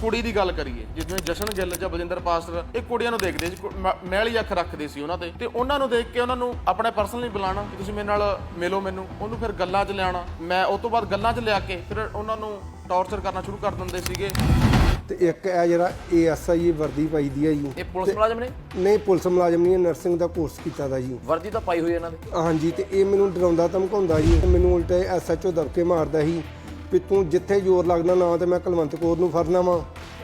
ਕੁੜੀ ਦੀ ਗੱਲ ਕਰੀਏ ਜਿਵੇਂ ਜਸ਼ਨ ਗਿੱਲ ਜਾਂ ਬਲਜਿੰਦਰ ਪਾਸਟਰ ਇਹ ਕੁੜੀਆਂ ਨੂੰ ਦੇਖਦੇ ਸੀ ਕੁ- ਮ- ਮੈਲੀ ਅੱਖ ਰੱਖਦੇ ਸੀ ਉਹਨਾਂ ਤੇ। ਤੇ ਉਹਨਾਂ ਨੂੰ ਦੇਖ ਕੇ ਉਹਨਾਂ ਨੂੰ ਆਪਣੇ ਪਰਸਨਲੀ ਬੁਲਾਣਾ ਕਿ ਤੁਸੀਂ ਮੇਰੇ ਨਾਲ ਮਿਲੋ ਮੈਨੂੰ। ਉਹਨੂੰ ਫਿਰ ਗੱਲਾਂ 'ਚ ਲਿਆਉਣਾ। ਮੈਂ ਉਸ ਤੋਂ ਬਾਅਦ ਗੱਲਾਂ 'ਚ ਲਿਆ ਕੇ ਫਿਰ ਉਹਨਾਂ ਨੂੰ ਟੌਰਚਰ ਕਰਨਾ ਸ਼ੁਰੂ ਕਰ ਦਿੰਦੇ ਸੀਗੇ। ਤੇ ਇੱਕ ਇਹ ਜਿਹੜਾ ਏਐਸਆਈ ਵਰਦੀ ਪਾਈ ਦੀ ਹੈ ਜੀ ਇਹ ਪੁਲਿਸ ਮੁਲਾਜ਼ਮ ਨੇ? ਨਹੀਂ ਪੁਲਿਸ ਮੁਲਾਜ਼ਮ ਨਹੀਂ ਨਰਸਿੰਗ ਦਾ ਕੋਰਸ ਕੀਤਾ ਦਾ ਜੀ। ਵਰਦੀ ਤਾਂ ਪਾਈ ਹੋਈ ਇਹਨਾਂ ਦੇ। ਹਾਂਜੀ ਤੇ ਇਹ ਮੈਨੂੰ ਡਰਾਉਂਦਾ ਧਮਕਾਉਂਦਾ ਜੀ। ਮੈਨੂੰ ਉਲਟੇ ਐਸਐਚਓ ਦਬਕੇ ਮਾਰਦਾ ਸੀ। ਵੀ ਤੂੰ ਜਿੱਥੇ ਜ਼ੋਰ ਲੱਗਣਾ ਨਾ ਤੇ ਮੈਂ ਕੁਲਵੰਤ ਕੌਰ ਨੂੰ ਫੜਨਾ ਵਾਂ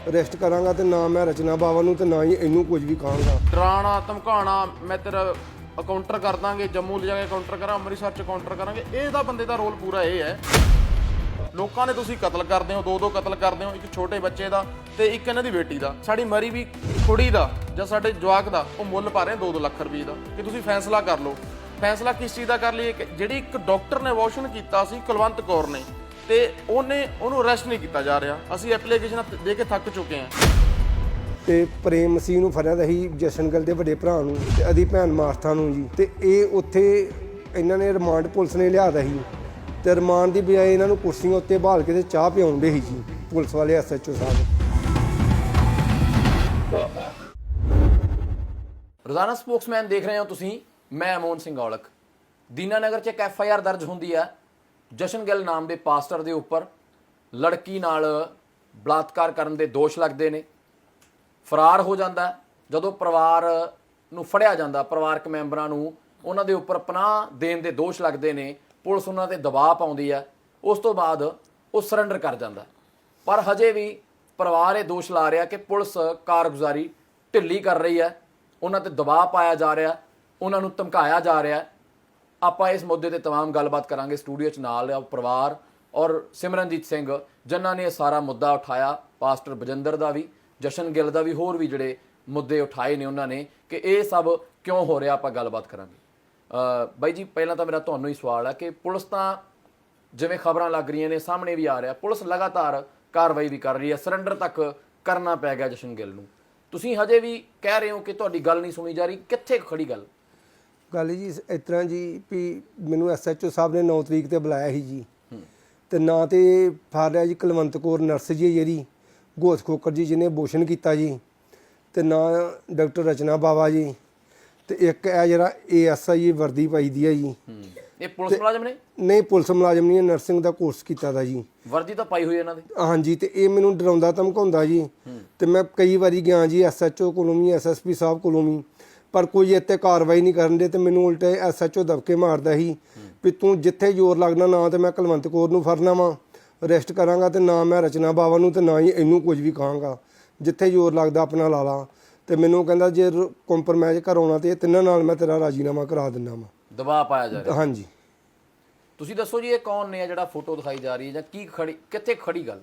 ਅਰੈਸਟ ਕਰਾਂਗਾ ਤੇ ਨਾ ਮੈਂ ਰਚਨਾ ਬਾਵਾ ਨੂੰ ਤੇ ਨਾ ਹੀ ਇਹਨੂੰ ਕੁਝ ਵੀ ਕਹਾਂਗਾ। ਡਰਾਣਾ, ਧਮਕਾਉਣਾ, ਮੈਂ ਤੇਰਾ ਕਾਊਂਟਰ ਕਰ ਦਾਂਗੇ, ਜੰਮੂ ਲੈ ਕੇ ਕਾਊਂਟਰ ਕਰਾਂ, ਅੰਮ੍ਰਿਤਸਰ ਚ ਕਾਊਂਟਰ ਕਰਾਂਗੇ, ਇਹ ਤਾਂ ਬੰਦੇ ਦਾ ਰੋਲ ਪੂਰਾ ਇਹ ਹੈ। ਲੋਕਾਂ ਨੇ ਤੁਸੀਂ ਕਤਲ ਕਰਦੇ ਹੋ ਦੋ ਦੋ ਕਤਲ ਕਰਦੇ ਹੋ, ਇੱਕ ਛੋਟੇ ਬੱਚੇ ਦਾ ਤੇ ਇੱਕ ਇਹਨਾਂ ਦੀ ਬੇਟੀ ਦਾ। ਸਾਡੀ ਮਰੀ ਵੀ ਕੁੜੀ ਦਾ ਜਾਂ ਸਾਡੇ ਜਵਾਕ ਦਾ, ਉਹ ਮੁੱਲ ਪਾ ਰਹੇ 2-2 ਲੱਖ ਰੁਪਏ ਦਾ। ਕਿ ਤੁਸੀਂ ਫੈਸਲਾ ਕਰ ਲਓ। ਫੈਸਲਾ ਕਿਸ ਚੀਜ਼ ਦਾ ਕਰ ਲਈਏ ਕਿ ਜਿਹੜੀ ਇੱਕ ਡਾਕਟਰ ਨੇ ਅਬੋਰਸ਼ਨ ਕੀਤਾ ਸੀ, ਕੁਲਵੰਤ ਕੌਰ ਨੇ। ਤੇ ਉਹਨੇ ਉਹਨੂੰ ਅਰੈਸਟ ਨਹੀਂ ਕੀਤਾ ਜਾ ਰਿਹਾ। ਅਸੀਂ ਐਪਲੀਕੇਸ਼ਨ ਦੇ ਕੇ ਥੱਕ ਚੁੱਕੇ ਹਾਂ। ਤੇ ਪ੍ਰੇਮ ਮਸੀਹ ਨੂੰ ਫੜਿਆ ਸੀ ਜਸ਼ਨਗਲ ਦੇ ਵੱਡੇ ਭਰਾ ਨੂੰ ਤੇ ਅਦੀ ਭੈਣ ਮਾਰਥਾ ਨੂੰ ਜੀ। ਤੇ ਇਹ ਉੱਥੇ ਇਹਨਾਂ ਨੇ ਰਿਮਾਂਡ ਪੁਲਿਸ ਨੇ ਲਿਆਦਾ ਸੀ ਤੇ ਰਿਮਾਂਡ ਦੀ ਬਜਾਏ ਇਹਨਾਂ ਨੂੰ ਕੁਰਸੀਆਂ ਉੱਤੇ ਬਹਾਲ ਕੇ ਤੇ ਚਾਹ ਪਿਆਉਂਦੇ ਸੀ ਜੀ ਪੁਲਿਸ ਵਾਲੇ ਐਸਐਚਓ ਸਾਹਿਬ। ਰੋਜ਼ਾਨਾ ਸਪੋਕਸਮੈਨ ਦੇਖ ਰਹੇ ਹੋ ਤੁਸੀਂ ਮੈਂ ਅਮੋਨ ਸਿੰਘ ਔਲਖ। ਦੀਨਾਨਗਰ 'ਚ ਇੱਕ ਐਫ ਆਈ ਆਰ ਦਰਜ ਹੁੰਦੀ ਹੈ ਜਸ਼ਨ ਗਿੱਲ ਨਾਮ ਦੇ ਪਾਸਟਰ ਦੇ ਉੱਪਰ ਲੜਕੀ ਨਾਲ ਬਲਾਤਕਾਰ ਕਰਨ ਦੇ ਦੋਸ਼ ਲੱਗਦੇ ਨੇ। ਫਰਾਰ ਹੋ ਜਾਂਦਾ ਜਦੋਂ ਪਰਿਵਾਰ ਨੂੰ ਫੜਿਆ ਜਾਂਦਾ, ਪਰਿਵਾਰਕ ਮੈਂਬਰਾਂ ਨੂੰ, ਉਹਨਾਂ ਦੇ ਉੱਪਰ ਪਨਾਹ ਦੇਣ ਦੇ ਦੋਸ਼ ਲੱਗਦੇ ਨੇ। ਪੁਲਿਸ ਉਹਨਾਂ ਤੇ ਦਬਾਅ ਪਾਉਂਦੀ ਹੈ। ਉਸ ਤੋਂ ਬਾਅਦ ਉਹ ਸਰੈਂਡਰ ਕਰ ਜਾਂਦਾ ਪਰ ਹਜੇ ਵੀ ਪਰਿਵਾਰ ਇਹ ਦੋਸ਼ ਲਾ ਰਿਹਾ ਕਿ ਪੁਲਿਸ ਕਾਰਗੁਜ਼ਾਰੀ ਢਿੱਲੀ ਕਰ ਰਹੀ ਹੈ। ਉਹਨਾਂ ਤੇ ਦਬਾਅ ਪਾਇਆ ਜਾ ਰਿਹਾ। ਉਹਨਾਂ ਨੂੰ ਧਮਕਾਇਆ ਜਾ ਰਿਹਾ। ਆਪਾਂ ਇਸ ਮੁੱਦੇ ਤੇ तमाम ਗੱਲਬਾਤ ਕਰਾਂਗੇ ਸਟੂਡੀਓ 'ਚ ਨਾਲ ਆ ਪਰਿਵਾਰ ਔਰ ਸਿਮਰਨਜੀਤ ਸਿੰਘ ਜਿਨ੍ਹਾਂ ਨੇ ਇਹ ਸਾਰਾ ਮੁੱਦਾ ਉਠਾਇਆ ਪਾਸਟਰ ਬਜਿੰਦਰ ਦਾ ਵੀ ਜਸ਼ਨ ਗਿੱਲ ਦਾ ਵੀ ਹੋਰ ਵੀ ਜਿਹੜੇ ਮੁੱਦੇ ਉਠਾਏ ਨੇ ਉਹਨਾਂ ਨੇ ਕਿ ਇਹ ਸਭ ਕਿਉਂ ਹੋ ਰਿਹਾ ਆਪਾਂ ਗੱਲਬਾਤ ਕਰਾਂਗੇ ਅ ਬਾਈ ਜੀ ਪਹਿਲਾਂ ਤਾਂ ਮੇਰਾ ਤੁਹਾਨੂੰ ਹੀ ਸਵਾਲ ਹੈ ਕਿ ਪੁਲਿਸ ਤਾਂ ਜਿਵੇਂ ਖਬਰਾਂ ਲੱਗ ਰਹੀਆਂ ਨੇ ਸਾਹਮਣੇ ਵੀ ਆ ਰਿਹਾ ਪੁਲਿਸ ਲਗਾਤਾਰ ਕਾਰਵਾਈ ਵੀ ਕਰ ਰਹੀ ਹੈ ਸਰੈਂਡਰ ਤੱਕ ਕਰਨਾ ਪੈ ਗਿਆ ਜਸ਼ਨ ਗਿੱਲ ਨੂੰ ਤੁਸੀਂ ਹਜੇ ਵੀ ਕਹਿ ਰਹੇ ਹੋ ਕਿ ਤੁਹਾਡੀ ਗੱਲ ਨਹੀਂ ਸੁਣੀ ਜਾ ਰਹੀ ਕਿੱਥੇ ਖੜੀ ਗੱਲ ਗੱਲ ਜੀ ਇਸ ਤਰ੍ਹਾਂ ਜੀ ਵੀ ਮੈਨੂੰ ਐਸਐਚਓ ਸਾਹਿਬ ਨੇ 9 ਤਰੀਕ ਤੇ ਬੁਲਾਇਆ ਸੀ ਜੀ। ਤੇ ਨਾ ਤੇ ਫੜ ਲਿਆ ਜੀ ਕੁਲਵੰਤ ਕੌਰ ਨਰਸ ਜੀ ਜਿਹੜੀ ਗੋਸ ਖੋਕਰ ਜੀ ਜਿਹਨੇ ਅਬੋਰਸ਼ਨ ਕੀਤਾ ਜੀ। ਤੇ ਨਾ ਡਾਕਟਰ ਰਚਨਾ ਬਾਵਾ ਜੀ। ਤੇ ਇੱਕ ਇਹ ਜਿਹੜਾ ਏਐਸਆਈ ਵਰਦੀ ਪਾਈ ਦੀ ਹੈ ਜੀ। ਇਹ ਪੁਲਿਸ ਮੁਲਾਜ਼ਮ ਨੇ? ਨਹੀਂ ਪੁਲਿਸ ਮੁਲਾਜ਼ਮ ਨਹੀਂ ਨਰਸਿੰਗ ਦਾ ਕੋਰਸ ਕੀਤਾ ਦਾ ਜੀ। ਵਰਦੀ ਤਾਂ ਪਾਈ ਹੋਈ ਇਹਨਾਂ ਦੇ? ਹਾਂਜੀ ਤੇ ਇਹ ਮੈਨੂੰ ਡਰਾਉਂਦਾ ਧਮਕਾਉਂਦਾ ਜੀ। ਤੇ ਮੈਂ ਕਈ ਵਾਰੀ ਗਿਆ ਜੀ ਐਸਐਚਓ ਕੋਲੋਂ ਵੀ ਐਸਐਸਪੀ ਸਾਹਿਬ ਕੋਲੋਂ ਵੀ। ਪਰ ਕੋਈ ਇੱਥੇ ਕਾਰਵਾਈ ਨਹੀਂ ਕਰਨ ਦੇ ਤੇ ਮੈਨੂੰ ਉਲਟੇ ਐਸਐਚਓ ਦਬਕੇ ਮਾਰਦਾ ਸੀ ਵੀ ਤੂੰ ਜਿੱਥੇ ਜ਼ੋਰ ਲੱਗਦਾ ਨਾ ਤੇ ਮੈਂ ਕੁਲਵੰਤ ਕੌਰ ਨੂੰ ਫੜਨਾ ਵਾਂ ਅਰੈਸਟ ਕਰਾਂਗਾ ਤੇ ਨਾ ਮੈਂ ਰਚਨਾ ਬਾਵਾ ਨੂੰ ਤੇ ਨਾ ਹੀ ਇਹਨੂੰ ਕੁਝ ਵੀ ਕਹਾਂਗਾ। ਜਿੱਥੇ ਜ਼ੋਰ ਲੱਗਦਾ ਆਪਣਾ ਲਾ ਲਾ। ਤੇ ਮੈਨੂੰ ਕਹਿੰਦਾ ਜੇ ਕੰਪਰਮਾਈਜ਼ ਕਰਾਉਣਾ ਤੇ ਇਹ ਤਿੰਨਾਂ ਨਾਲ ਮੈਂ ਤੇਰਾ ਰਾਜੀਨਾਮਾ ਕਰਾ ਦਿੰਦਾ ਵਾਂ। ਦਬਾਅ ਪਾਇਆ ਜਾ ਰਿਹਾ। ਹਾਂਜੀ। ਤੁਸੀਂ ਦੱਸੋ ਜੀ ਇਹ ਕੌਣ ਨੇ ਆ ਜਿਹੜਾ ਫੋਟੋ ਦਿਖਾਈ ਜਾ ਰਹੀ ਹੈ ਜਾਂ ਕੀ ਖੜੀ ਕਿੱਥੇ ਖੜੀ ਗੱਲ?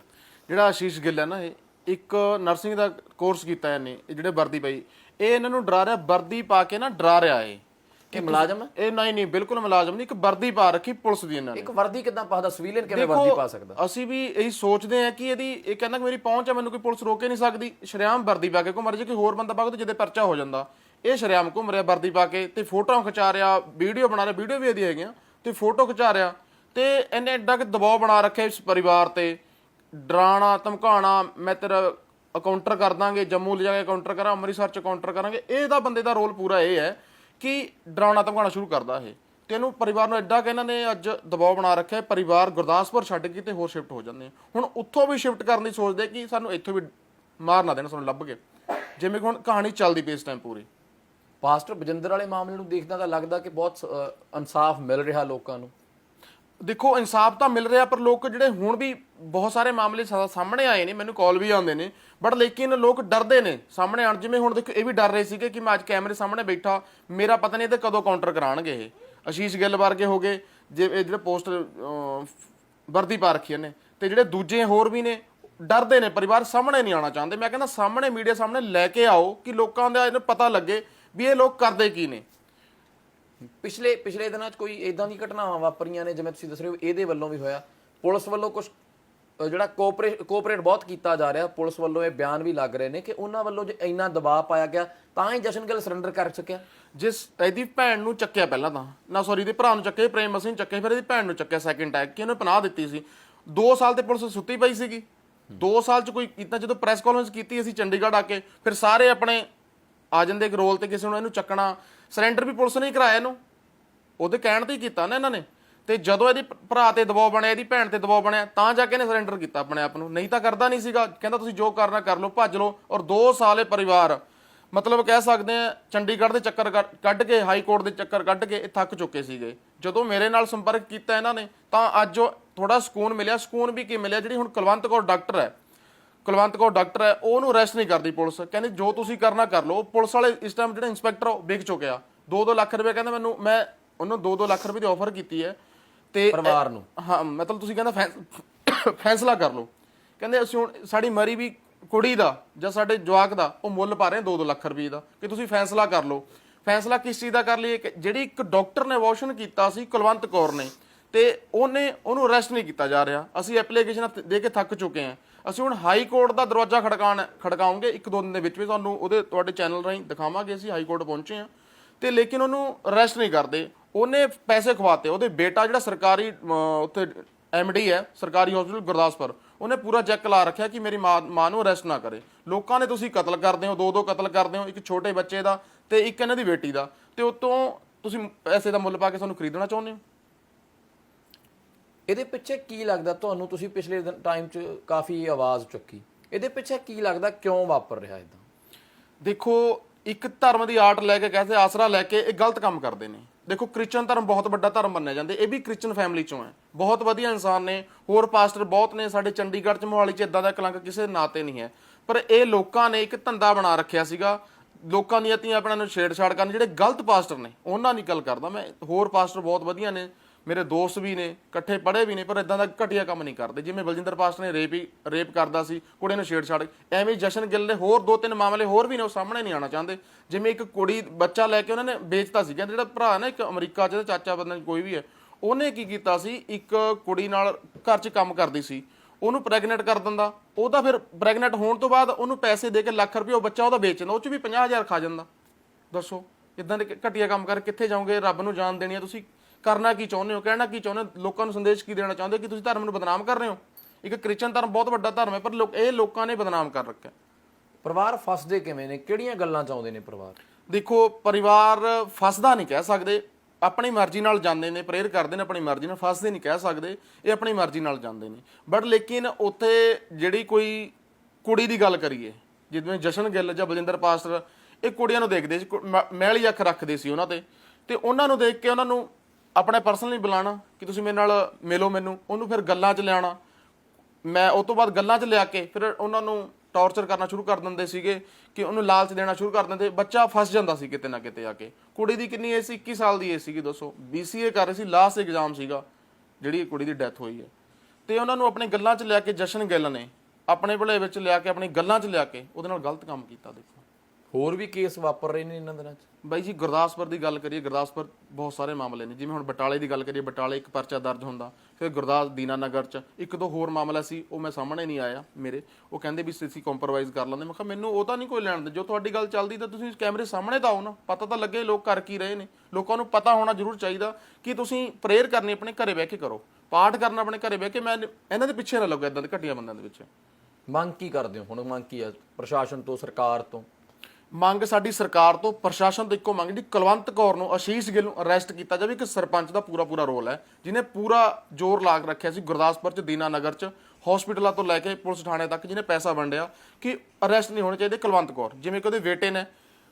ਜਿਹੜਾ ਆਸ਼ੀਸ਼ ਗਿੱਲ ਹੈ ਨਾ ਇਹ ਇੱਕ ਨਰਸਿੰਗ ਦਾ ਕੋਰਸ ਕੀਤਾ ਇਹਨੇ ਇਹ ਜਿਹੜੇ ਵਰਦੀ ਪਈ। ਇਹ ਇਹਨਾਂ ਨੂੰ ਡਰਾ ਰਿਹਾ ਵਰਦੀ ਪਾ ਕੇ ਨਾ ਡਰਾ ਰਿਹਾ ਇਹ। ਇਹ ਮੁਲਾਜ਼ਮ ਹੈ ਇਹ ਨਹੀਂ ਨਹੀਂ ਬਿਲਕੁਲ ਮੁਲਾਜ਼ਮ ਨਹੀਂ ਇੱਕ ਵਰਦੀ ਪਾ ਰੱਖੀ ਪੁਲਿਸ ਦੀ ਇਹਨਾਂ ਨੇ। ਇੱਕ ਵਰਦੀ ਕਿਦਾਂ ਪਾਦਾ ਸਿਵੀਲੀਅਨ ਕਿਵੇਂ ਵਰਦੀ ਪਾ ਸਕਦਾ? ਅਸੀਂ ਵੀ ਇਹੀ ਸੋਚਦੇ ਹਾਂ ਕਿ ਇਹਦੀ ਇਹ ਕਹਿੰਦਾ ਕਿ ਮੇਰੀ ਪਹੁੰਚ ਹੈ ਮੈਨੂੰ ਕੋਈ ਪੁਲਿਸ ਰੋਕ ਨਹੀਂ ਸਕਦੀ। ਸ਼ਰਿਆਮ ਵਰਦੀ ਪਾ ਕੇ ਘੁੰਮ ਰਿਹਾ ਜੇ ਕੋਈ ਹੋਰ ਬੰਦਾ ਪਾਵੇ ਤਾਂ ਜਿਹਦੇ ਪਰਚਾ ਹੋ ਜਾਂਦਾ। ਇਹ ਸ਼ਰਿਆਮ ਘੁੰਮ ਰਿਹਾ ਵਰਦੀ ਪਾ ਕੇ ਤੇ ਫੋਟੋਆਂ ਖਿਚਾ ਰਿਹਾ ਵੀਡੀਓ ਬਣਾ ਰਿਹਾ ਵੀਡੀਓ ਵੀ ਇਹਦੀ ਹੈਗੀਆਂ ਤੇ ਫੋਟੋ ਖਿਚਾ ਰਿਹਾ। ਤੇ ਇਹਨੇ ਐਡਾ ਕਿ ਦਬਾਅ ਬਣਾ ਰੱਖਿਆ ਇਸ ਪਰਿਵਾਰ ਤੇ। ਡਰਾਣਾ ਧਮਕਾਉਣਾ ਮੈਂ ਤੇਰਾ ਕਾਊਂਟਰ ਕਰ ਦਾਂਗੇ ਜੰਮੂ ਲੈ ਜਾ ਕੇ ਕਾਊਂਟਰ ਕਰਾਂ ਅੰਮ੍ਰਿਤਸਰ ਚ ਕਾਊਂਟਰ ਕਰਾਂਗੇ। ਇਹ ਤਾਂ ਬੰਦੇ ਦਾ ਰੋਲ ਪੂਰਾ ਇਹ ਹੈ ਕਿ ਡਰਾਉਣਾ ਧਮਕਾਉਣਾ ਸ਼ੁਰੂ ਕਰਦਾ ਇਹ। ਤੇ ਇਹਨੂੰ ਪਰਿਵਾਰ ਨੂੰ ਐਡਾ ਕਿ ਇਹਨਾਂ ਨੇ ਅੱਜ ਦਬਾਅ ਬਣਾ ਰੱਖਿਆ ਹੈ, ਪਰਿਵਾਰ ਗੁਰਦਾਸਪੁਰ ਛੱਡ ਕੇ ਤੇ ਹੋਰ ਸ਼ਿਫਟ ਹੋ ਜਾਂਦੇ ਹੁਣ ਉੱਥੋਂ ਵੀ ਸ਼ਿਫਟ ਕਰਨ ਦੀ ਸੋਚਦੇ ਕਿ ਸਾਨੂੰ ਇੱਥੋਂ ਵੀ ਮਾਰ ਨਾ ਦੇਣ ਸਾਨੂੰ ਲੱਭ ਕੇ। ਜਿਵੇਂ ਕਿ ਹੁਣ ਕਹਾਣੀ ਚੱਲਦੀ ਪਈ ਇਸ ਟਾਈਮ ਪੂਰੀ। ਪਾਸਟਰ ਬਜਿੰਦਰ ਵਾਲੇ ਮਾਮਲੇ ਨੂੰ ਦੇਖਦਾ ਤਾਂ ਲੱਗਦਾ ਕਿ ਬਹੁਤ ਇਨਸਾਫ ਮਿਲ ਰਿਹਾ ਲੋਕਾਂ ਨੂੰ। ਦੇਖੋ ਇਨਸਾਫ ਤਾਂ ਮਿਲ ਰਿਹਾ ਪਰ ਲੋਕ ਜਿਹੜੇ ਹੁਣ ਵੀ ਬਹੁਤ ਸਾਰੇ ਮਾਮਲੇ ਸਾ- ਸਾਹਮਣੇ ਆਏ ਨੇ, ਮੈਨੂੰ ਕਾਲ ਵੀ ਆਉਂਦੇ ਨੇ ਬਟ ਲੇਕਿਨ ਲੋਕ ਡਰਦੇ ਨੇ ਸਾਹਮਣੇ ਆਣ ਜਿਵੇਂ ਹੁਣ ਦੇਖੋ ਇਹ ਵੀ ਡਰ ਰਹੇ ਸੀਗੇ ਕਿ ਮੈਂ ਅੱਜ ਕੈਮਰੇ ਸਾਹਮਣੇ ਬੈਠਾ, ਮੇਰਾ ਪਤਾ ਨਹੀਂ ਇਹਦੇ ਕਦੋਂ ਕਾਊਂਟਰ ਕਰਾਣਗੇ ਇਹ। ਅਸ਼ੀਸ਼ ਗਿੱਲ ਵਰਗੇ ਹੋਗੇ ਜੇ ਇਹ ਜਿਹੜੇ ਪੋਸਟ ਵਰਦੀ ਪਾ ਰੱਖੀ ਨੇ ਤੇ ਜਿਹੜੇ ਦੂਜੇ ਹੋਰ ਵੀ ਨੇ, ਡਰਦੇ ਨੇ, ਪਰਿਵਾਰ ਸਾਹਮਣੇ ਨਹੀਂ ਆਉਣਾ ਚਾਹੁੰਦੇ। ਮੈਂ ਕਹਿੰਦਾ ਸਾਹਮਣੇ ਮੀਡੀਆ ਸਾਹਮਣੇ ਲੈ ਕੇ ਆਓ ਕਿ ਲੋਕਾਂ ਦਾ ਇਹਨੂੰ ਪਤਾ ਲੱਗੇ ਵੀ ਇਹ ਲੋਕ ਕਰਦੇ ਕੀ ਨੇ। ਪਿਛਲੇ ਪਿਛਲੇ ਦਿਨਾਂ 'ਚ ਕੋਈ ਇਦਾਂ ਦੀ ਘਟਨਾਵਾਂ ਵਾਪਰੀਆਂ ਨੇ, ਜਿਵੇਂ ਤੁਸੀਂ ਦੱਸ ਰਹੇ ਹੋ, ਇਹਦੇ ਵੱਲੋਂ ਵੀ ਹੋਇਆ। ਪੁਲਿਸ ਵੱਲੋਂ ਕੁਝ ਜਿਹੜਾ ਕੋਆਪਰੇਟ ਕੋਆਪਰੇਟ ਬਹੁਤ ਕੀਤਾ ਜਾ ਰਿਹਾ, ਪੁਲਿਸ ਵੱਲੋਂ ਇਹ ਬਿਆਨ ਵੀ ਲੱਗ ਰਹੇ ਨੇ ਕਿ ਉਹਨਾਂ ਵੱਲੋਂ ਜੇ ਇੰਨਾ ਦਬਾਅ ਪਾਇਆ ਗਿਆ, ਤਾਂ ਹੀ ਜਸ਼ਨ ਗਿੱਲ ਸਰੈਂਡਰ ਕਰ ਸਕਿਆ ਜਿਸ ਇਹਦੀ ਭੈਣ ਨੂੰ ਚੱਕਿਆ ਪਹਿਲਾਂ ਤਾਂ, ਨਾ ਸੌਰੀ ਇਹਦੇ ਭਰਾ ਨੂੰ ਚੱਕਿਆ ਪ੍ਰੇਮ ਮਸੀਹ ਨੂੰ ਚੱਕਿਆ, ਫਿਰ ਇਹਦੀ ਭੈਣ ਨੂੰ ਚੱਕਿਆ ਸੈਕਿੰਡ ਟੈਗ ਕਿ ਇਹਨੂੰ ਪਨਾਹ ਦਿੱਤੀ ਸੀ। 2 ਸਾਲ ਤੇ ਪੁਲਿਸ ਸੁੱਤੀ ਪਈ ਸੀਗੀ। 2 ਸਾਲ ਚ ਕੋਈ ਕੀਤਾ, ਜਦੋਂ ਪ੍ਰੈਸ ਕਾਨਫਰੰਸ ਕੀਤੀ, ਅਸੀਂ ਚੰਡੀਗੜ੍ਹ ਆ ਕੇ, ਫਿਰ ਸਾਰੇ ਆਪਣੇ ਆ ਜਾਂਦੇ ਇੱਕ ਰੋਲ ਤੇ ਕਿਸੇ ਨੂੰ ਇਹਨੂੰ ਚੱਕਣਾ। ਸਰੈਂਡਰ ਵੀ ਪੁਲਿਸ ਨੇ ਹੀ ਕਰਾਇਆ ਇਹਨੂੰ। ਉਹਦੇ ਕਹਿਣ ਤੇ ਹੀ ਕੀਤਾ ਨਾ ਇਹਨਾਂ ਨੇ। ਤੇ ਜਦੋਂ ਇਹਦੀ ਭਰਾ ਤੇ ਦਬਾਅ ਬਣਿਆ, ਇਹਦੀ ਭੈਣ ਤੇ ਦਬਾਅ ਬਣਿਆ, ਤਾਂ ਜਾ ਕੇ ਇਹਨੇ ਸਰੈਂਡਰ ਕੀਤਾ ਆਪਣੇ ਆਪ ਨੂੰ। ਨਹੀਂ ਤਾਂ ਕਰਦਾ ਨਹੀਂ ਸੀਗਾ। ਕਹਿੰਦਾ, ਤੁਸੀਂ ਜੋ ਕਰਨਾ ਕਰ ਲਓ, ਭੱਜ ਲਓ। ਔਰ 2 ਸਾਲ ਇਹ ਪਰਿਵਾਰ, ਮਤਲਬ ਕਹਿ ਸਕਦੇ ਆ ਚੰਡੀਗੜ੍ਹ ਦੇ ਚੱਕਰ ਕੱਢ- ਕੱਢ ਕੇ, ਹਾਈ ਕੋਰਟ ਦੇ ਚੱਕਰ ਕੱਢ ਕੇ ਇਹ ਥੱਕ ਚੁੱਕੇ ਸੀਗੇ। ਜਦੋਂ ਮੇਰੇ ਨਾਲ ਸੰਪਰਕ ਕੀਤਾ ਇਹਨਾਂ ਨੇ, ਤਾਂ ਅੱਜ ਉਹ ਥੋੜਾ ਸਕੂਨ ਮਿਲਿਆ। ਸਕੂਨ ਵੀ ਕੀ ਮਿਲਿਆ? ਜਿਹੜੀ ਹੁਣ ਕੁਲਵੰਤ ਕੌਰ ਡਾਕਟਰ ਹੈ, ਕੁਲਵੰਤ ਕੌਰ ਡਾਕਟਰ ਹੈ, ਉਹਨੂੰ ਅਰੈਸਟ ਨਹੀਂ ਕਰਦੀ ਪੁਲਿਸ। ਕਹਿੰਦੇ, ਜੋ ਤੁਸੀਂ ਕਰਨਾ ਕਰ ਲਓ। ਪੁਲਿਸ ਵਾਲੇ ਇਸ ਟਾਈਮ ਜਿਹੜਾ ਇੰਸਪੈਕਟਰ ਉਹ ਵਿਕ ਚੁੱਕਿਆ 2-2 ਲੱਖ ਰੁਪਏ ਕਹਿੰਦਾ ਮੈਨੂੰ, ਮੈਂ ਉਹਨੂੰ 2-2 ਲੱਖ ਰੁਪਏ ਦੀ ਆਫਰ ਕੀਤੀ ਹੈ। ਤੇ ਪਰਿਵਾਰ ਨੂੰ। ਹਾਂ ਮਤਲਬ ਤੁਸੀਂ ਕਹਿੰਦਾ ਫੈਸ- ਫੈਸਲਾ ਕਰ ਲਓ। ਕਹਿੰਦੇ ਅਸੀਂ ਹੁਣ ਸਾਡੀ ਮਰੀ ਵੀ ਕੁੜੀ ਦਾ ਜਾਂ ਸਾਡੇ ਜਵਾਕ ਦਾ ਉਹ ਮੁੱਲ ਪਾ ਰਹੇ 2-2 ਲੱਖ ਰੁਪਏ ਦਾ। ਕਿ ਤੁਸੀਂ ਫੈਸਲਾ ਕਰ ਲਓ। ਫੈਸਲਾ ਕਿਸ ਚੀਜ਼ ਦਾ ਕਰ ਲਈਏ ਜਿਹੜੀ ਇੱਕ ਡਾਕਟਰ ਨੇ ਅਬੋਰਸ਼ਨ ਕੀਤਾ ਸੀ ਕੁਲਵੰਤ ਕੌਰ ਨੇ ਤੇ ਉਹਨੇ ਉਹਨੂੰ ਅਰੈਸਟ ਨਹੀਂ ਕੀਤਾ ਜਾ ਰਿਹਾ। ਅਸੀਂ ਐਪਲੀਕੇਸ਼ਨ ਦੇ ਕੇ ਥੱਕ ਚੁੱਕੇ ਹਾਂ। ਅਸੀਂ ਹੁਣ ਹਾਈ ਕੋਰਟ ਦਾ ਦਰਵਾਜ਼ਾ ਖੜਕਾਉਣ ਖੜਕਾਉਂਗੇ। ਇੱਕ ਦੋ ਦਿਨ ਦੇ ਵਿੱਚ ਵੀ ਤੁਹਾਨੂੰ ਉਹਦੇ ਤੁਹਾਡੇ ਚੈਨਲ ਰਾਹੀਂ ਦਿਖਾਵਾਂਗੇ ਅਸੀਂ ਹਾਈ ਕੋਰਟ ਪਹੁੰਚੇ ਹਾਂ। ਤੇ ਲੇਕਿਨ ਉਹਨੂੰ ਅਰੈਸਟ ਨਹੀਂ ਕਰਦੇ। ਉਹਨੇ ਪੈਸੇ ਖਵਾਤੇ ਉਹਦੇ ਬੇਟਾ ਜਿਹੜਾ ਸਰਕਾਰੀ ਉੱਥੇ ਐਮਡੀ ਹੈ ਸਰਕਾਰੀ ਹਸਪੀਟਲ ਗੁਰਦਾਸਪੁਰ ਉਹਨੇ ਪੂਰਾ ਚੈੱਕ ਲਾ ਰੱਖਿਆ ਕਿ ਮੇਰੀ ਮਾਂ ਮਾਂ ਨੂੰ ਅਰੈਸਟ ਨਾ ਕਰੇ। ਲੋਕਾਂ ਨੇ ਤੁਸੀਂ ਕਤਲ ਕਰਦੇ ਹੋ ਦੋ ਦੋ ਕਤਲ ਕਰਦੇ ਹੋ ਇੱਕ ਛੋਟੇ ਬੱਚੇ ਦਾ ਤੇ ਇੱਕ ਇਹਨਾਂ ਦੀ ਬੇਟੀ ਦਾ। ਤੇ ਉਤੋਂ ਤੁਸੀਂ ਪੈਸੇ ਦਾ ਮੁੱਲ ਪਾ ਕੇ ਸਾਨੂੰ ਖਰੀਦਣਾ ਚਾਹੁੰਦੇ ਹੋ? ਇਹਦੇ ਪਿੱਛੇ ਕੀ ਲੱਗਦਾ ਤੁਹਾਨੂੰ? ਤੁਸੀਂ ਪਿਛਲੇ ਟਾਈਮ 'ਚ ਕਾਫੀ ਆਵਾਜ਼ ਚੁੱਕੀ। ਇਹਦੇ ਪਿੱਛੇ ਕੀ ਲੱਗਦਾ ਕਿਉਂ ਵਾਪਰ ਰਿਹਾ ਇਦਾਂ? ਦੇਖੋ ਇੱਕ ਧਰਮ ਦੀ ਆਰਟ ਲੈ ਕੇ ਕਹਿੰਦੇ ਆਸਰਾ ਲੈ ਕੇ ਇਹ ਗਲਤ ਕੰਮ ਕਰਦੇ ਨੇ। ਦੇਖੋ, ਕ੍ਰਿਸਚਨ ਧਰਮ ਬਹੁਤ ਵੱਡਾ ਧਰਮ ਮੰਨਿਆ ਜਾਂਦਾ ਇਹ ਵੀ ਕ੍ਰਿਸਚਨ ਫੈਮਿਲੀ ਚੋਂ ਹੈ। ਬਹੁਤ ਵਧੀਆ ਇਨਸਾਨ ਨੇ, ਹੋਰ ਪਾਸਟਰ ਬਹੁਤ ਨੇ, ਸਾਡੇ ਚੰਡੀਗੜ੍ਹ ਚ ਮੋਹਾਲੀ ਚ ਇਦਾਂ ਦਾ ਕਲੰਕ ਕਿਸੇ ਨਾਤੇ ਨਹੀਂ ਹੈ। ਪਰ ਇਹ ਲੋਕਾਂ ਨੇ ਇੱਕ ਧੰਦਾ ਬਣਾ ਰੱਖਿਆ ਸੀਗਾ। ਲੋਕਾਂ ਦੀਆਂ ਧੀਆਂ ਆਪਣਾ ਨੂੰ ਛੇੜਛਾੜ ਕਰਨ, ਜਿਹੜੇ ਗਲਤ ਪਾਸਟਰ ਨੇ, ਉਹਨਾਂ ਦੀ ਗੱਲ ਕਰਦਾ। ਮੈਂ ਹੋਰ ਪਾਸਟਰ ਬਹੁਤ ਵਧੀਆ ਨੇ ਮੇਰੇ ਦੋਸਤ ਵੀ ਨੇ, ਇਕੱਠੇ ਪੜ੍ਹੇ ਵੀ ਨੇ, ਪਰ ਇਦਾਂ ਦਾ ਘਟੀਆ ਕੰਮ ਨਹੀਂ ਕਰਦੇ। ਜਿਵੇਂ ਬਲਜਿੰਦਰ ਪਾਸ ਨੇ ਰੇਪ ਹੀ ਰੇਪ ਕਰਦਾ ਸੀ, ਕੁੜੀ ਨੂੰ ਛੇੜਛਾੜ। ਐਵੇਂ ਜਸ਼ਨ ਗਿੱਲ ਨੇ ਹੋਰ ਦੋ ਤਿੰਨ ਮਾਮਲੇ ਹੋਰ ਵੀ ਨੇ, ਉਹ ਸਾਹਮਣੇ ਨਹੀਂ ਆਉਣਾ ਚਾਹੁੰਦੇ। ਜਿਵੇਂ ਇੱਕ ਕੁੜੀ, ਬੱਚਾ ਲੈ ਕੇ ਉਹਨਾਂ ਨੇ ਵੇਚਤਾ ਸੀ, ਕਹਿੰਦੇ ਜਿਹੜਾ ਭਰਾ ਨਾ ਇੱਕ ਅਮਰੀਕਾ 'ਚ, ਚਾਚਾ ਬੰਦਾ ਕੋਈ ਵੀ ਹੈ, ਉਹਨੇ ਕੀ ਕੀਤਾ ਸੀ, ਇੱਕ ਕੁੜੀ ਨਾਲ ਘਰ 'ਚ ਕੰਮ ਕਰਦੀ ਸੀ। ਉਹਨੂੰ ਪ੍ਰੈਗਨੈਂਟ ਕਰ ਦਿੰਦਾ। ਉਹਦਾ ਫਿਰ ਪ੍ਰੈਗਨੈਂਟ ਹੋਣ ਤੋਂ ਬਾਅਦ ਉਹਨੂੰ ਪੈਸੇ ਦੇ ਕੇ ਲੱਖ ਰੁਪਏ ਉਹ ਬੱਚਾ ਉਹਦਾ ਵੇਚ ਦਿੰਦਾ, ਉਹ 'ਚ ਵੀ 50000 ਖਾ ਜਾਂਦਾ। ਦੱਸੋ ਇਦਾਂ ਦੇ ਘਟੀਆ ਕੰਮ ਕਰ ਕਿੱਥੇ ਜਾਓਗੇ? ਰੱਬ ਨੂੰ ਜਾਣ ਦੇਣੀ ਹੈ ਤੁਸੀਂ। ਕਰਨਾ ਕੀ ਚਾਹੁੰਦੇ ਹੋ? ਕਹਿਣਾ ਕੀ ਚਾਹੁੰਦੇ ਹੋ? ਲੋਕਾਂ ਨੂੰ ਸੰਦੇਸ਼ ਕੀ ਦੇਣਾ ਚਾਹੁੰਦੇ ਹੋ ਕਿ ਤੁਸੀਂ ਧਰਮ ਨੂੰ ਬਦਨਾਮ ਕਰ ਰਹੇ ਹੋ? ਇੱਕ ਕ੍ਰਿਸਚਨ ਧਰਮ ਬਹੁਤ ਵੱਡਾ ਧਰਮ ਹੈ ਪਰ ਲੋਕ ਇਹ ਲੋਕਾਂ ਨੇ ਬਦਨਾਮ ਕਰ ਰੱਖਿਆ। ਪਰਿਵਾਰ ਫਸਦੇ ਕਿਵੇਂ ਨੇ? ਕਿਹੜੀਆਂ ਗੱਲਾਂ ਚਾਹੁੰਦੇ ਨੇ ਪਰਿਵਾਰ? ਦੇਖੋ ਪਰਿਵਾਰ ਫਸਦਾ ਨਹੀਂ ਕਹਿ ਸਕਦੇ। ਆਪਣੀ ਮਰਜ਼ੀ ਨਾਲ ਜਾਂਦੇ ਨੇ ਪ੍ਰੇਅਰ ਕਰਦੇ ਨੇ ਆਪਣੀ ਮਰਜ਼ੀ ਨਾਲ ਫਸਦੇ ਨਹੀਂ ਕਹਿ ਸਕਦੇ। ਇਹ ਆਪਣੀ ਮਰਜ਼ੀ ਨਾਲ ਜਾਂਦੇ ਨੇ। ਬਟ ਲੇਕਿਨ ਉੱਥੇ ਜਿਹੜੀ ਕੋਈ ਕੁੜੀ ਦੀ ਗੱਲ ਕਰੀਏ ਜਿਵੇਂ ਜਸ਼ਨ ਗਿੱਲ ਜਾਂ ਬਲਜਿੰਦਰ ਪਾਸਟਰ ਇਹ ਕੁੜੀਆਂ ਨੂੰ ਦੇਖਦੇ ਸੀ ਕੁ- ਮ- ਮੈਲੀ ਅੱਖ ਰੱਖਦੇ ਸੀ ਉਹਨਾਂ ਤੇ। ਤੇ ਉਹਨਾਂ ਨੂੰ ਦੇਖ ਕੇ ਉਹਨਾਂ ਨੂੰ ਆਪਣੇ ਪਰਸਨਲੀ ਬੁਲਾਣਾ ਕਿ ਤੁਸੀਂ ਮੇਰੇ ਨਾਲ ਮਿਲੋ ਮੈਨੂੰ, ਉਹਨੂੰ ਫਿਰ ਗੱਲਾਂ 'ਚ ਲਿਆਉਣਾ। ਮੈਂ ਉਸ ਤੋਂ ਬਾਅਦ ਗੱਲਾਂ 'ਚ ਲਿਆ ਕੇ ਫਿਰ ਉਹਨਾਂ ਨੂੰ ਟੌਰਚਰ ਕਰਨਾ ਸ਼ੁਰੂ ਕਰ ਦਿੰਦੇ ਸੀਗੇ ਕਿ ਉਹਨੂੰ ਲਾਲਚ ਦੇਣਾ ਸ਼ੁਰੂ ਕਰ ਦਿੰਦੇ। ਬੱਚਾ ਫਸ ਜਾਂਦਾ ਸੀ ਕਿਤੇ ਨਾ ਕਿਤੇ ਆ ਕੇ। ਕੁੜੀ ਦੀ ਕਿੰਨੀ ਏਜ ਸੀ? 21 ਸਾਲ ਦੀ ਏਜ ਸੀਗੀ ਦੱਸੋ BCA ਕਰ ਰਹੀ ਸੀ ਲਾਸਟ ਐਗਜ਼ਾਮ ਸੀਗਾ, ਜਿਹੜੀ ਕੁੜੀ ਦੀ ਡੈਥ ਹੋਈ ਹੈ। ਤੇ ਉਹਨਾਂ ਨੂੰ ਆਪਣੇ ਗੱਲਾਂ 'ਚ ਲਿਆ ਕੇ ਜਸ਼ਨ ਗਿੱਲ ਨੇ, ਆਪਣੇ ਭਲੇ ਵਿੱਚ ਲਿਆ ਕੇ, ਆਪਣੀ ਗੱਲਾਂ 'ਚ ਲਿਆ ਕੇ ਉਹਦੇ ਨਾਲ ਗਲਤ ਕੰਮ ਕੀਤਾ, ਦੇਖੋ। ਹੋਰ ਵੀ ਕੇਸ ਵਾਪਰ ਰਹੇ ਨੇ ਇਹਨਾਂ ਦਿਨਾਂ 'ਚ? ਬਾਈ ਜੀ, ਗੁਰਦਾਸਪੁਰ ਦੀ ਗੱਲ ਕਰੀਏ, ਗੁਰਦਾਸਪੁਰ ਬਹੁਤ ਸਾਰੇ ਮਾਮਲੇ ਨੇ। ਜਿਵੇਂ ਹੁਣ ਬਟਾਲੇ ਦੀ ਗੱਲ ਕਰੀਏ, ਬਟਾਲੇ ਇੱਕ ਪਰਚਾ ਦਰਜ ਹੁੰਦਾ, ਫਿਰ ਗੁਰਦਾਸ ਦੀਨਾਨਗਰ ਚ ਇੱਕ ਦੋ ਹੋਰ ਮਾਮਲਾ ਸੀ, ਉਹ ਮੈਂ ਸਾਹਮਣੇ ਨਹੀਂ ਆਇਆ ਮੇਰੇ। ਉਹ ਕਹਿੰਦੇ ਵੀ ਅਸੀਂ ਕੰਪਰੋਮਾਈਜ਼ ਕਰ ਲੈਂਦੇ। ਮੈਂ ਕਿਹਾ, ਮੈਨੂੰ ਉਹ ਤਾਂ ਨਹੀਂ ਕੋਈ ਲੈਣ ਦੇ ਜੋ ਤੁਹਾਡੀ ਗੱਲ ਚੱਲਦੀ, ਤਾਂ ਤੁਸੀਂ ਕੈਮਰੇ ਸਾਹਮਣੇ ਤਾਂ ਆਓ ਨਾ। ਪਤਾ ਤਾਂ ਲੱਗੇ ਲੋਕ ਕਰ ਕੀ ਰਹੇ ਨੇ। ਲੋਕਾਂ ਨੂੰ ਪਤਾ ਹੋਣਾ ਜ਼ਰੂਰ ਚਾਹੀਦਾ ਕਿ ਤੁਸੀਂ ਪ੍ਰੇਅਰ ਕਰਨੀ ਆਪਣੇ ਘਰੇ ਬਹਿ ਕੇ ਕਰੋ। ਪਾਠ ਕਰਨਾ ਆਪਣੇ ਘਰੇ ਬਹਿ ਕੇ, ਮੈਂ ਇਹਨਾਂ ਦੇ ਪਿੱਛੇ ਨਾ ਲੱਗੋ ਇਦਾਂ ਦੇ ਘਟੀਆ ਬੰਦਿਆਂ ਦੇ ਵਿੱਚ ਮੰਗ ਕੀ ਕਰਦੇ ਹੋ? ਹੁਣ ਮੰਗ ਕੀ ਆ ਪ੍ਰਸ਼ਾਸਨ ਤੋਂ, ਸਰਕਾਰ ਤੋਂ? ਮੰਗ ਸਾਡੀ ਸਰਕਾਰ ਤੋਂ, ਪ੍ਰਸ਼ਾਸਨ ਤੋਂ ਇੱਕੋ ਮੰਗ ਜੀ ਕੁਲਵੰਤ ਕੌਰ ਨੂੰ ਆਸ਼ੀਸ਼ ਗਿੱਲ ਨੂੰ ਅਰੈਸਟ ਕੀਤਾ ਜਾਵੇ, ਇੱਕ ਸਰਪੰਚ ਦਾ ਪੂਰਾ ਪੂਰਾ ਰੋਲ ਹੈ ਜਿਨੇ ਪੂਰਾ ਜ਼ੋਰ ਲਾ ਕੇ ਰੱਖਿਆ ਸੀ ਗੁਰਦਾਸਪੁਰ ਚ ਦੀਨਾ ਨਗਰ ਚ ਹਸਪੀਟਲਾਂ ਤੋਂ ਲੈ ਕੇ ਪੁਲਿਸ ਥਾਣੇ ਤੱਕ, ਜਿਹਨੇ ਪੈਸਾ ਵੰਡਿਆ, ਕਿ ਅਰੈਸਟ ਨਹੀਂ ਹੋਣੇ ਚਾਹੀਦੇ ਕੁਲਵੰਤ ਕੌਰ, ਜਿਵੇਂ ਕਿ ਉਹਦੇ ਬੇਟੇ ਨੇ,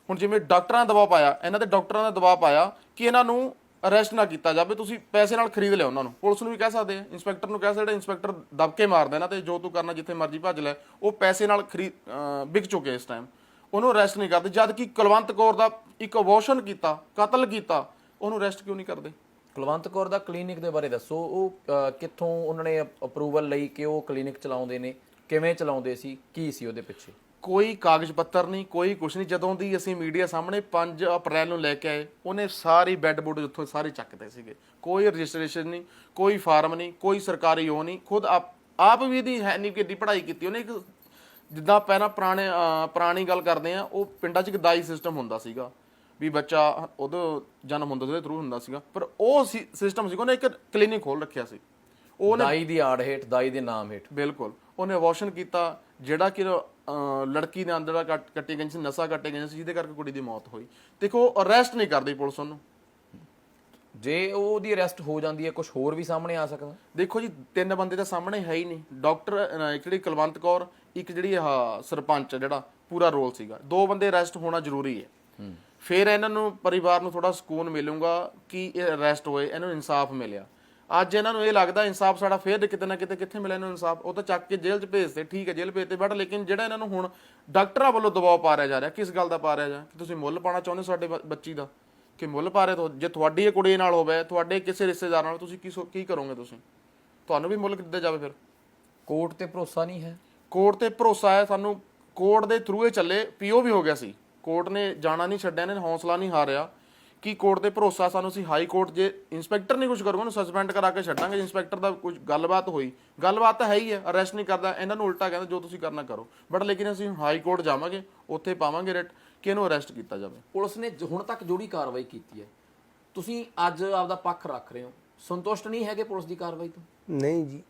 ਹੁਣ ਜਿਵੇਂ ਡਾਕਟਰਾਂ ਦਾ ਦਬਾਅ ਪਾਇਆ, ਇਹਨਾਂ ਦੇ ਡਾਕਟਰਾਂ ਦਾ ਦਬਾਅ ਪਾਇਆ, ਕਿ ਇਹਨਾਂ ਨੂੰ ਅਰੈਸਟ ਨਾ ਕੀਤਾ ਜਾਵੇ, ਤੁਸੀਂ ਪੈਸੇ ਨਾਲ ਖਰੀਦ ਲਿਆ ਉਹਨਾਂ ਨੂੰ, ਪੁਲਿਸ ਨੂੰ ਵੀ ਕਹਿ ਸਕਦੇ ਆ ਇੰਸਪੈਕਟਰ ਨੂੰ ਕਹਿ ਸਕਦੇ ਇੰਸਪੈਕਟਰ ਦਬਕੇ ਮਾਰਦਾ ਇਹਨਾਂ ਤੇ ਜੋ ਤੂੰ ਕਰਨਾ ਜਿੱਥੇ ਮਰਜ਼ੀ ਭੱਜ ਲੈ, ਉਹ ਪੈਸੇ ਨਾਲ ਖਰੀਦ ਵਿਕ ਚੁੱਕੇ ਇਸ ਟਾਈਮ ਉਹਨੂੰ ਅਰੈਸਟ ਨਹੀਂ ਕਰਦੇ। ਜਦ ਕਿ ਕੁਲਵੰਤ ਕੌਰ ਦਾ ਇੱਕ ਅਬੋਰਸ਼ਨ ਕੀਤਾ ਕਤਲ ਕੀਤਾ ਉਹਨੂੰ ਅਰੈਸਟ ਕਿਉਂ ਨਹੀਂ ਕਰਦੇ? ਕੁਲਵੰਤ ਕੌਰ ਦਾ ਕਲੀਨਿਕ ਦੇ ਬਾਰੇ ਦੱਸੋ। ਉਹ ਕਿੱਥੋਂ ਉਹਨਾਂ ਨੇ ਅਪਰੂਵਲ ਲਈ ਕਿ ਉਹ ਕਲੀਨਿਕ ਚਲਾਉਂਦੇ ਨੇ? ਕਿਵੇਂ ਚਲਾਉਂਦੇ ਸੀ? ਕੀ ਸੀ ਉਹਦੇ ਪਿੱਛੇ? ਕੋਈ ਕਾਗਜ਼ ਪੱਤਰ ਨਹੀਂ ਕੋਈ ਕੁਝ ਨਹੀਂ। ਜਦੋਂ ਦੀ ਅਸੀਂ ਮੀਡੀਆ ਸਾਹਮਣੇ 5 ਅਪ੍ਰੈਲ ਨੂੰ ਲੈ ਕੇ ਆਏ ਉਹਨੇ ਸਾਰੀ ਬੈੱਡ ਬੁੱਡ ਉੱਥੋਂ ਸਾਰੇ ਚੱਕਦੇ ਸੀਗੇ। ਕੋਈ ਰਜਿਸਟ੍ਰੇਸ਼ਨ ਨਹੀਂ ਕੋਈ ਫਾਰਮ ਨਹੀਂ ਕੋਈ ਸਰਕਾਰੀ ਉਹ ਨਹੀਂ। ਖੁਦ ਆਪ ਆਪ ਵੀ ਦੀ ਹੈ ਨਹੀਂ ਕਿ ਏਡੀ ਪੜ੍ਹਾਈ ਕੀਤੀ। ਉਹਨੇ ਇੱਕ ਜਿੱਦਾਂ ਪਹਿਲਾਂ ਪੁਰਾਣੇ ਅਹ, ਪੁਰਾਣੀ ਗੱਲ ਕਰਦੇ ਆ ਉਹ ਪਿੰਡਾਂ 'ਚ ਇੱਕ ਦਾਈ ਸਿਸਟਮ ਹੁੰਦਾ ਸੀਗਾ ਵੀ ਬੱਚਾ ਉਹਦਾ ਜਨਮ ਹੁੰਦਾ ਸੀ ਉਹਦੇ ਥਰੂ ਹੁੰਦਾ ਸੀਗਾ ਪਰ ਉਹ ਸਿਸਟਮ ਸੀ ਉਹਨੇ ਇੱਕ ਕਲੀਨਿਕ ਖੋਲ ਰੱਖਿਆ ਸੀ। ਉਹਨੇ ਦਾਈ ਦੀ ਆੜ ਹੇਠ ਦਾਈ ਦੇ ਨਾਮ ਹੇਠ। ਬਿਲਕੁਲ। ਉਹਨੇ ਅਬੋਰਸ਼ਨ ਕੀਤਾ ਜਿਹੜਾ ਕਿ ਅਹ, ਲੜਕੀ ਦੇ ਅੰਦਰ ਕੱਟ ਕੱਟੀ ਗਈ ਸੀ ਨਸਾ ਕੱਟੇ ਗਏ ਸੀ ਜਿਹਦੇ ਕਰਕੇ ਕੁੜੀ ਦੀ ਮੌਤ ਹੋਈ। ਦੇਖੋ ਅਰੈਸਟ ਨਹੀਂ ਕਰਦੀ ਪੁਲਿਸ ਉਹਨੂੰ। ਜੇ ਉਹਦੀ ਅਰੈਸਟ ਹੋ ਜਾਂਦੀ ਹੈ ਕੁਝ ਹੋਰ ਵੀ ਸਾਹਮਣੇ ਆ ਸਕਦਾ। ਦੇਖੋ ਜੀ ਤਿੰਨ ਬੰਦੇ ਤਾਂ ਸਾਹਮਣੇ ਹੈ ਹੀ ਨਹੀਂ। ਡਾਕਟਰ ਅਹ, ਜਿਹੜੀ ਕੁਲਵੰਤ ਕੌਰ ਇੱਕ ਜਿਹੜੀ ਆਹ ਸਰਪੰਚ ਜਿਹੜਾ ਪੂਰਾ ਰੋਲ ਸੀਗਾ। ਦੋ ਬੰਦੇ ਅਰੈਸਟ ਹੋਣਾ ਜ਼ਰੂਰੀ ਹੈ। ਫਿਰ ਇਹਨਾਂ ਨੂੰ ਪਰਿਵਾਰ ਨੂੰ ਥੋੜਾ ਸਕੂਨ ਮਿਲੂਗਾ ਕਿ ਇਹ ਅਰੈਸਟ ਹੋਏ ਇਹਨਾਂ ਨੂੰ ਇਨਸਾਫ ਮਿਲਿਆ। ਅੱਜ ਇਹਨਾਂ ਨੂੰ ਇਹ ਲੱਗਦਾ ਇਨਸਾਫ ਸਾਡਾ ਫੇਰ ਕਿਤੇ ਨਾ ਕਿਤੇ ਕਿੱਥੇ ਮਿਲਿਆ ਇਹਨਾਂ ਨੂੰ ਇਨਸਾਫ ਉਹ ਤਾਂ ਚੱਕ ਕੇ ਜੇਲ੍ਹ 'ਚ ਭੇਜਦੇ ਠੀਕ ਹੈ ਜੇਲ੍ਹ ਭੇਜਦੇ ਬਟ ਲੇਕਿਨ ਜਿਹੜਾ ਇਹਨਾਂ ਨੂੰ ਹੁਣ ਡਾਕਟਰਾਂ ਵੱਲੋਂ ਦਬਾਅ ਪਾ ਰਿਹਾ ਜਾ ਰਿਹਾ ਕਿਸ ਗੱਲ ਦਾ ਪਾ ਰਿਹਾ ਜਾ ਕਿ ਤੁਸੀਂ ਮੁੱਲ ਪਾਣਾ ਚਾਹੁੰਦੇ ਹੋ ਸਾਡੇ ਬੱਚੀ ਦਾ? ਕਿ ਮੁੱਲ ਪਾ ਰਹੇ ਜੇ ਤੁਹਾਡੀ ਇਹ ਕੁੜੀ ਨਾਲ ਹੋਵੇ ਤੁਹਾਡੇ ਕਿਸੇ ਰਿਸ਼ਤੇਦਾਰ ਨਾਲ ਤੁਸੀਂ ਕੀ ਕੀ ਕਰੋਗੇ ਤੁਸੀਂ? ਤੁਹਾਨੂੰ ਵੀ ਮੁੱਲ ਦਿੱਤਾ ਜਾਵੇ ਫਿਰ। ਕੋਰਟ ਤੇ ਭਰੋਸਾ ਨਹੀਂ ਹੈ। ਕੋਰਟ ਤੇ ਭਰੋਸਾ ਹੈ ਸਾਨੂੰ ਕੋਰਟ ਦੇ ਥਰੂ ਇਹ ਚੱਲੇ ਪੀਓ ਵੀ ਹੋ ਗਿਆ ਸੀ। ਕੋਰਟ ਨੇ ਜਾਣਾ ਨਹੀਂ ਛੱਡਿਆ ਨੇ ਹੌਸਲਾ ਨਹੀਂ ਹਾਰਿਆ। ਕਿ ਕੋਰਟ ਤੇ ਭਰੋਸਾ ਸਾਨੂੰ ਅਸੀਂ ਹਾਈ ਕੋਰਟ ਜੇ ਇਨਸਪੈਕਟਰ ਨਹੀਂ ਕੁਝ ਕਰੂਗਾ ਉਹਨੂੰ ਸਸਪੈਂਡ ਕਰਾ ਕੇ ਛੱਡਾਂਗੇ ਇਨਸਪੈਕਟਰ ਦਾ ਕੁਝ ਗੱਲਬਾਤ ਹੋਈ। ਗੱਲਬਾਤ ਤਾਂ ਹੈ ਹੀ ਹੈ ਅਰੈਸਟ ਨਹੀਂ ਕਰਦਾ ਇਹਨਾਂ ਨੂੰ ਉਲਟਾ ਕਹਿੰਦਾ ਜੋ ਤੁਸੀਂ ਕਰਨਾ ਕਰੋ। ਬਟ ਲੇਕਿਨ ਅਸੀਂ ਹਾਈ ਕੋਰਟ ਜਾਵਾਂਗੇ ਉੱਥੇ ਪਾਵਾਂਗੇ ਰਿਟ ਕਿ ਇਹਨੂੰ ਅਰੈਸਟ ਕੀਤਾ ਜਾਵੇ। ਪੁਲਿਸ ਨੇ ਹੁਣ ਤੱਕ ਜਿਹੜੀ ਕਾਰਵਾਈ ਕੀਤੀ ਹੈ। ਤੁਸੀਂ ਅੱਜ ਆਪਦਾ ਪੱਖ ਰੱਖ ਰਹੇ ਹੋ। ਸੰਤੁਸ਼ਟ ਨਹੀਂ ਹੈਗੇ ਪੁਲਿਸ ਦੀ ਕਾਰਵਾਈ ਤੋਂ? ਨਹੀਂ ਜੀ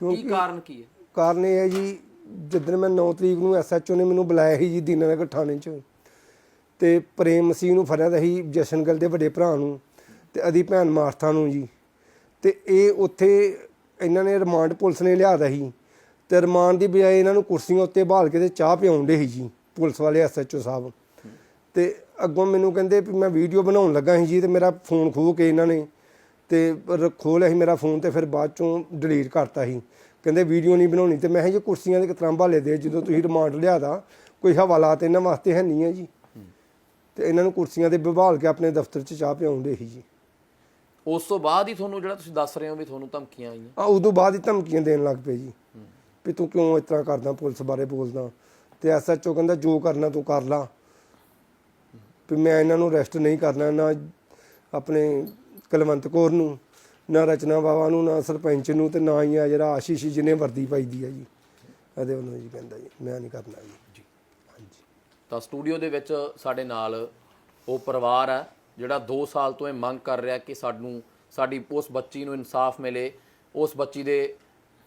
ਕੀ ਕਾਰਨ ਕੀ ਹੈ? ਕਾਰਨ ਇਹ ਹੈ ਜੀ, ਜਿੱਦਣ ਮੈਂ 9 ਤਰੀਕ ਨੂੰ ਐਸਐਚਓ ਨੇ ਮੈਨੂੰ ਬੁਲਾਇਆ ਸੀ ਜੀ ਦੀਨਾਨਗਰ ਥਾਣੇ 'ਚ, ਤੇ ਪ੍ਰੇਮ ਮਸੀਹ ਨੂੰ ਫੜਿਆ ਤਾਂ ਸੀ ਜਸ਼ਨਗਲ ਦੇ ਵੱਡੇ ਭਰਾ ਨੂੰ ਤੇ ਅਦੀ ਭੈਣ ਮਾਰਥਾ ਨੂੰ ਜੀ। ਤੇ ਇਹ ਉੱਥੇ ਇਹਨਾਂ ਨੇ ਰਿਮਾਂਡ ਪੁਲਿਸ ਨੇ ਲਿਆਦਾ ਸੀ ਤੇ ਰਿਮਾਂਡ ਦੀ ਬਜਾਏ ਇਹਨਾਂ ਨੂੰ ਕੁਰਸੀਆਂ ਉੱਤੇ ਬਹਾਲ ਕੇ ਤੇ ਚਾਹ ਪਿਆਉਂਦੇ ਸੀ ਜੀ, ਪੁਲਿਸ ਵਾਲੇ ਐਸਐਚਓ ਸਾਹਿਬ। ਤੇ ਅੱਗੋਂ ਮੈਨੂੰ ਕਹਿੰਦੇ ਵੀ ਮੈਂ ਵੀਡੀਓ ਬਣਾਉਣ ਲੱਗਾ ਸੀ ਜੀ ਤੇ ਮੇਰਾ ਫੋਨ ਖੋਹ ਕੇ ਇਹਨਾਂ ਨੇ ਤੇ ਰ- ਖੋਹ ਲਿਆ ਸੀ ਮੇਰਾ ਫੋਨ ਤੇ ਫਿਰ ਬਾਅਦ ਚੋਂ ਡਿਲੀਟ ਕਰਤਾ ਸੀ। ਕਹਿੰਦੇ ਵੀਡੀਓ ਨਹੀਂ ਬਣਾਉਣੀ ਤੇ ਮੈਂ ਕਿਹਾ ਜੀ ਕੁਰਸੀਆਂ ਦੇ ਕਿਤਰਾਂ ਭਾਲੇ ਦੇ ਜਦੋਂ ਤੁਸੀਂ ਰਿਮਾਂਡ ਲਿਆਦਾ ਕੋਈ ਹਵਾਲਾਤ ਇਹਨਾਂ ਵਾਸਤੇ ਹੈ ਨਹੀਂ ਹੈ ਜੀ। ਤੇ ਇਹਨਾਂ ਨੂੰ ਕੁਰਸੀਆਂ ਤੇ ਬਿਭਾਲ ਕੇ ਆਪਣੇ ਦਫ਼ਤਰ 'ਚ ਚਾਹ ਪਿਆਉਂਦੇ ਸੀ ਜੀ। ਉਸ ਤੋਂ ਬਾਅਦ ਹੀ ਤੁਹਾਨੂੰ ਜਿਹੜਾ ਤੁਸੀਂ ਦੱਸ ਰਹੇ ਹੋ ਵੀ ਤੁਹਾਨੂੰ ਧਮਕੀਆਂ ਆਈਆਂ? ਆ ਉਦੋਂ ਬਾਅਦ ਹੀ ਧਮਕੀਆਂ ਦੇਣ ਲੱਗ ਪਏ ਜੀ। ਵੀ ਤੂੰ ਕਿਉਂ ਇਸ ਤਰ੍ਹਾਂ ਕਰਦਾ ਪੁਲਿਸ ਬਾਰੇ ਬੋਲਦਾ? ਤੇ ਐਸਐਚਓ ਕਹਿੰਦਾ ਜੋ ਕਰਨਾ ਤੂੰ ਕਰ ਲਾ। ਵੀ ਮੈਂ ਇਹਨਾਂ ਨੂੰ ਅਰੈਸਟ ਨਹੀਂ ਕਰਨਾ ਨਾ ਆਪਣੇ ਕੁਲਵੰਤ ਕੌਰ ਨੂੰ ਨਾ ਰਚਨਾ ਬਾਵਾ ਨੂੰ ਨਾ ਸਰਪੰਚ ਨੂੰ ਤੇ ਨਾ ਹੀ ਆ ਜਿਹੜਾ ਆਸ਼ੀਸ਼ ਜਿਹਨੇ ਵਰਦੀ ਪਾਈ ਦੀ ਹੈ ਜੀ। ਇਹਦੇ ਵੱਲੋਂ ਜੀ ਕਹਿੰਦਾ ਜੀ ਮੈਂ ਨਹੀਂ ਕਰਨਾ ਜੀ। ਹਾਂਜੀ। ਤਾਂ ਸਟੂਡੀਓ ਦੇ ਵਿੱਚ ਸਾਡੇ ਨਾਲ ਉਹ ਪਰਿਵਾਰ ਹੈ ਜਿਹੜਾ 2 ਸਾਲ ਤੋਂ ਇਹ ਮੰਗ ਕਰ ਰਿਹਾ ਕਿ ਸਾਨੂੰ ਸਾਡੀ ਉਸ ਬੱਚੀ ਨੂੰ ਇਨਸਾਫ ਮਿਲੇ। ਉਸ ਬੱਚੀ ਦੇ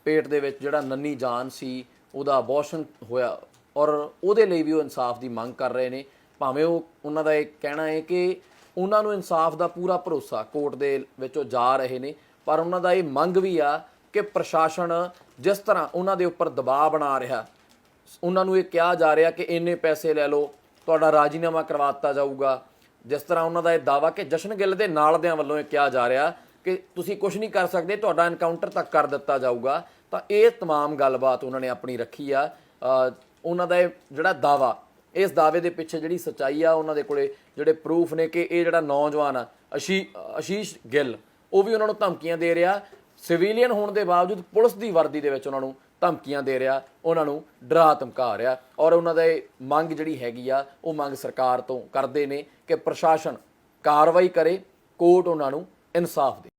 ਪੇਟ ਦੇ ਵਿੱਚ ਜਿਹੜਾ ਨੰਨੀ ਜਾਨ ਸੀ ਉਹਦਾ ਅਬੋਰਸ਼ਨ ਹੋਇਆ ਔਰ ਉਹਦੇ ਲਈ ਵੀ ਉਹ ਇਨਸਾਫ ਦੀ ਮੰਗ ਕਰ ਰਹੇ ਨੇ। ਭਾਵੇਂ ਉਹ ਉਹਨਾਂ ਦਾ ਇਹ ਕਹਿਣਾ ਹੈ ਕਿ ਉਹਨਾਂ ਨੂੰ ਇਨਸਾਫ ਦਾ ਪੂਰਾ ਭਰੋਸਾ ਕੋਰਟ ਦੇ ਵਿੱਚ ਉਹ ਜਾ ਰਹੇ ਨੇ ਪਰ ਉਹਨਾਂ ਦਾ ਇਹ ਮੰਗ ਵੀ ਆ ਕਿ ਪ੍ਰਸ਼ਾਸਨ ਜਿਸ ਤਰ੍ਹਾਂ ਉਹਨਾਂ ਦੇ ਉੱਪਰ ਦਬਾਅ ਬਣਾ ਰਿਹਾ ਉਹਨਾਂ ਨੂੰ ਇਹ ਕਿਹਾ ਜਾ ਰਿਹਾ ਕਿ ਇੰਨੇ ਪੈਸੇ ਲੈ ਲਓ ਤੁਹਾਡਾ ਰਾਜੀਨਾਮਾ ਕਰਵਾਤਾ ਜਾਊਗਾ ਜਿਸ ਤਰ੍ਹਾਂ ਉਹਨਾਂ ਦਾ ਇਹ ਦਾਵਾ ਕਿ ਜਸ਼ਨ ਗਿੱਲ ਦੇ ਨਾਲ ਦਿਆਂ ਵੱਲੋਂ ਇਹ ਕਿਹਾ ਜਾ ਰਿਹਾ ਕਿ ਤੁਸੀਂ ਕੁਝ ਨਹੀਂ ਕਰ ਸਕਦੇ ਤੁਹਾਡਾ ਐਨਕਾਊਂਟਰ ਤੱਕ ਕਰ ਦਿੱਤਾ ਜਾਊਗਾ ਤਾਂ ਇਹ तमाम ਗੱਲਬਾਤ ਉਹਨਾਂ ਨੇ ਆਪਣੀ ਰੱਖੀ ਆ ਅ, ਉਹਨਾਂ ਦਾ ਇਹ ਜਿਹੜਾ ਦਾਵਾ ਇਸ ਦਾਅਵੇ ਦੇ ਪਿੱਛੇ ਜਿਹੜੀ ਸਚਾਈ ਆ, ਉਹਨਾਂ ਦੇ ਕੋਲੇ ਜਿਹੜੇ ਪ੍ਰੂਫ ਨੇ ਕਿ ਇਹ ਜਿਹੜਾ ਨੌਜਵਾਨ ਆ, ਅਸ਼ੀ ਆਸ਼ੀਸ਼ ਗਿੱਲ, ਉਹ ਵੀ ਉਹਨਾਂ ਨੂੰ ਧਮਕੀਆਂ ਦੇ ਰਿਹਾ। ਸਿਵਿਲੀਅਨ ਹੋਣ ਦੇ ਬਾਵਜੂਦ ਪੁਲਿਸ ਦੀ ਵਰਦੀ ਦੇ ਵਿੱਚ ਉਹਨਾਂ ਨੂੰ ਧਮਕੀਆਂ ਦੇ ਰਿਹਾ, ਉਹਨਾਂ ਨੂੰ ਡਰਾ ਧਮਕਾ ਰਿਹਾ ਔਰ ਉਹਨਾਂ ਦੇ ਮੰਗ ਜਿਹੜੀ ਹੈਗੀ ਆ, ਉਹ ਮੰਗ ਸਰਕਾਰ ਤੋਂ ਕਰਦੇ ਨੇ ਕਿ ਪ੍ਰਸ਼ਾਸਨ ਕਾਰਵਾਈ ਕਰੇ, ਕੋਰਟ ਉਹਨਾਂ ਨੂੰ ਇਨਸਾਫ ਦੇ।